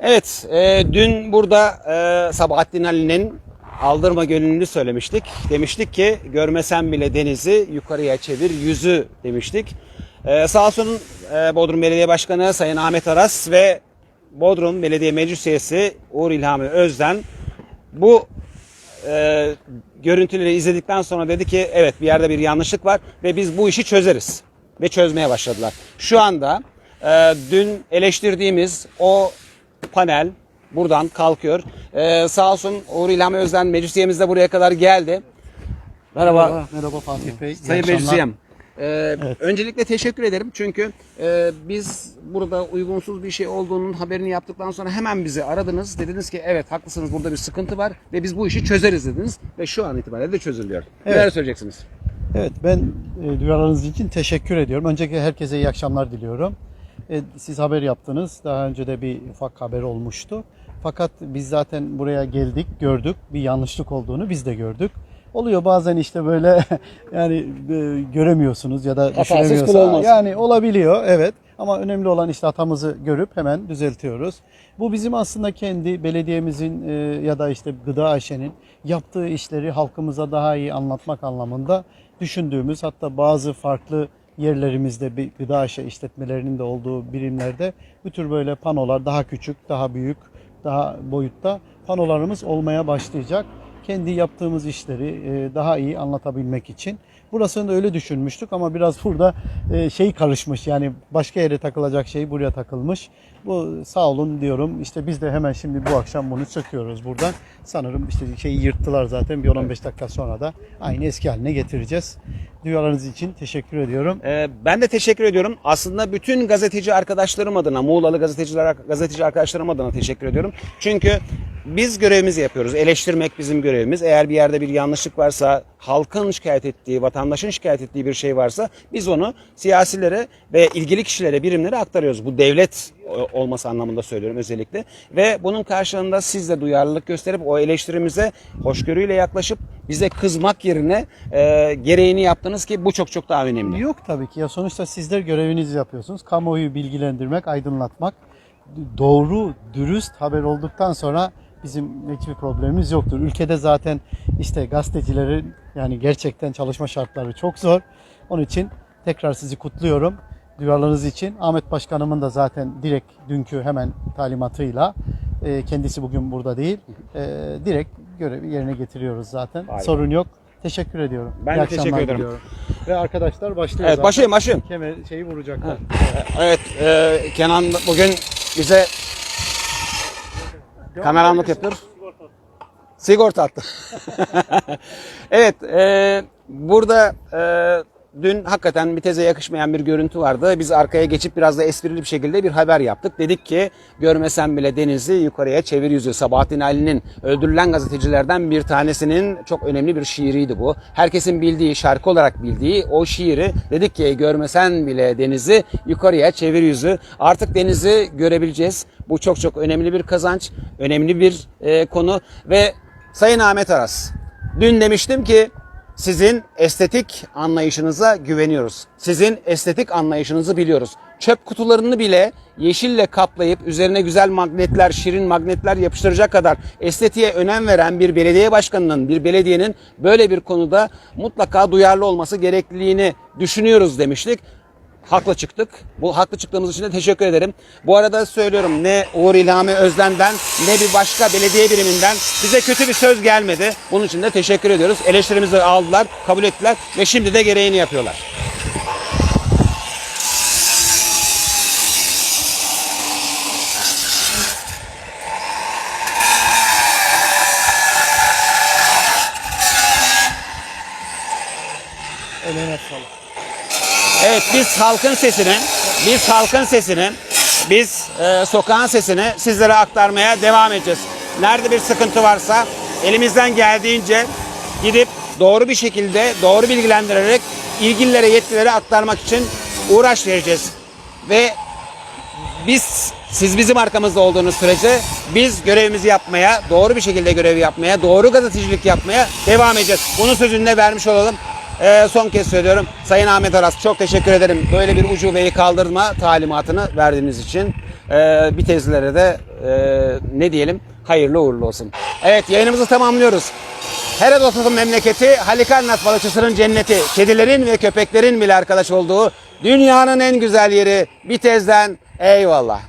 Evet, e, dün burada e, Sabahattin Ali'nin Aldırma Gönüllü söylemiştik. Demiştik ki görmesen bile denizi yukarıya çevir yüzü demiştik. E, sağ e, Bodrum Belediye Başkanı Sayın Ahmet Aras ve Bodrum Belediye Meclis Üyesi Uğur İlhami Özden bu e, görüntüleri izledikten sonra dedi ki evet bir yerde bir yanlışlık var ve biz bu işi çözeriz. Ve çözmeye başladılar. Şu anda e, dün eleştirdiğimiz o panel buradan kalkıyor. E, sağ olsun Uğur İlhami Özden meclis üyemiz de buraya kadar geldi. Merhaba. Merhaba Fatih Bey. Sayın. Meclis Üyem. Ee, Öncelikle teşekkür ederim çünkü e, biz burada uygunsuz bir şey olduğunun haberini yaptıktan sonra hemen bizi aradınız. Dediniz ki evet haklısınız burada bir sıkıntı var ve biz bu işi çözeriz dediniz ve şu an itibariyle de çözülüyor. Evet. Neler söyleyeceksiniz? Evet ben e, duyarlarınız için teşekkür ediyorum. Öncelikle herkese iyi akşamlar diliyorum. E, siz haber yaptınız. Daha önce de bir ufak haber olmuştu. Fakat biz zaten buraya geldik, gördük. Bir yanlışlık olduğunu biz de gördük. Oluyor bazen işte böyle yani e, göremiyorsunuz ya da düşünemiyorsunuz. Yani olabiliyor evet. Ama önemli olan işte hatamızı görüp hemen düzeltiyoruz. Bu bizim aslında kendi belediyemizin e, ya da işte Gıda Ayşe'nin yaptığı işleri halkımıza daha iyi anlatmak anlamında düşündüğümüz hatta bazı farklı yerlerimizde gıda Ayşe işletmelerinin de olduğu birimlerde bu tür böyle panolar daha küçük, daha büyük, daha boyutta panolarımız olmaya başlayacak. Kendi yaptığımız işleri e, daha iyi anlatabilmek için. Burasını da öyle düşünmüştük ama biraz burada e, şey karışmış yani başka yere takılacak şey buraya takılmış. Bu sağ olun diyorum işte biz de hemen şimdi bu akşam bunu çöküyoruz buradan. Sanırım işte şeyi yırttılar zaten bir 10-15 dakika sonra da aynı eski haline getireceğiz. Duyarlarınız için teşekkür ediyorum. Ee, ben de teşekkür ediyorum. Aslında bütün gazeteci arkadaşlarım adına, Muğlalı gazeteciler gazeteci arkadaşlarım adına teşekkür ediyorum. Çünkü biz görevimizi yapıyoruz. Eleştirmek bizim görevimiz. Eğer bir yerde bir yanlışlık varsa, halkın şikayet ettiği, vatandaşın şikayet ettiği bir şey varsa biz onu siyasilere ve ilgili kişilere, birimlere aktarıyoruz. Bu devlet e, olması anlamında söylüyorum özellikle. Ve bunun karşılığında siz de duyarlılık gösterip o eleştirimize hoşgörüyle yaklaşıp bize kızmak yerine e, gereğini yaptınız ki bu çok çok daha önemli. Yok tabii ki ya sonuçta sizler görevinizi yapıyorsunuz. Kamuoyu bilgilendirmek, aydınlatmak. Doğru, dürüst haber olduktan sonra bizim hiçbir problemimiz yoktur. Ülkede zaten işte gazetecilerin yani gerçekten çalışma şartları çok zor. Onun için tekrar sizi kutluyorum. Duyarlarınız için. Ahmet Başkanımın da zaten direkt dünkü hemen talimatıyla e, kendisi bugün burada değil. e, direkt görevi yerine getiriyoruz zaten. Harika. Sorun yok. Teşekkür ediyorum. Ben İyi de teşekkür ederim. diliyorum. Ve arkadaşlar başlıyor Evet başlayayım başlayayım. Kemer şeyi vuracaklar. Evet e, Kenan bugün bize kameramlık yapıyor. Sigorta attı. evet e, burada e, dün hakikaten bir teze yakışmayan bir görüntü vardı. Biz arkaya geçip biraz da esprili bir şekilde bir haber yaptık. Dedik ki görmesen bile denizi yukarıya çevir yüzü. Sabahattin Ali'nin öldürülen gazetecilerden bir tanesinin çok önemli bir şiiriydi bu. Herkesin bildiği, şarkı olarak bildiği o şiiri dedik ki görmesen bile denizi yukarıya çevir yüzü. Artık denizi görebileceğiz. Bu çok çok önemli bir kazanç, önemli bir e, konu ve Sayın Ahmet Aras, dün demiştim ki sizin estetik anlayışınıza güveniyoruz. Sizin estetik anlayışınızı biliyoruz. Çöp kutularını bile yeşille kaplayıp üzerine güzel magnetler, şirin magnetler yapıştıracak kadar estetiğe önem veren bir belediye başkanının, bir belediyenin böyle bir konuda mutlaka duyarlı olması gerekliliğini düşünüyoruz demiştik. Haklı çıktık. Bu haklı çıktığımız için de teşekkür ederim. Bu arada söylüyorum ne Uğur İlhami Özden'den ne bir başka belediye biriminden bize kötü bir söz gelmedi. Bunun için de teşekkür ediyoruz. Eleştirimizi aldılar, kabul ettiler ve şimdi de gereğini yapıyorlar. Eline sağlık. Evet biz halkın sesini, biz halkın sesini, biz e, sokağın sesini sizlere aktarmaya devam edeceğiz. Nerede bir sıkıntı varsa elimizden geldiğince gidip doğru bir şekilde doğru bilgilendirerek ilgililere yetkililere aktarmak için uğraş vereceğiz. Ve biz siz bizim arkamızda olduğunuz sürece biz görevimizi yapmaya, doğru bir şekilde görevi yapmaya, doğru gazetecilik yapmaya devam edeceğiz. Bunun sözünü de vermiş olalım. Ee, son kez söylüyorum. Sayın Ahmet Aras çok teşekkür ederim. Böyle bir ucubeyi kaldırma talimatını verdiğiniz için. e, Bitezlilere de e, ne diyelim hayırlı uğurlu olsun. Evet yayınımızı tamamlıyoruz. Herodot'un memleketi Halikarnat balıkçısının cenneti. Kedilerin ve köpeklerin bile arkadaş olduğu dünyanın en güzel yeri Bitez'den eyvallah.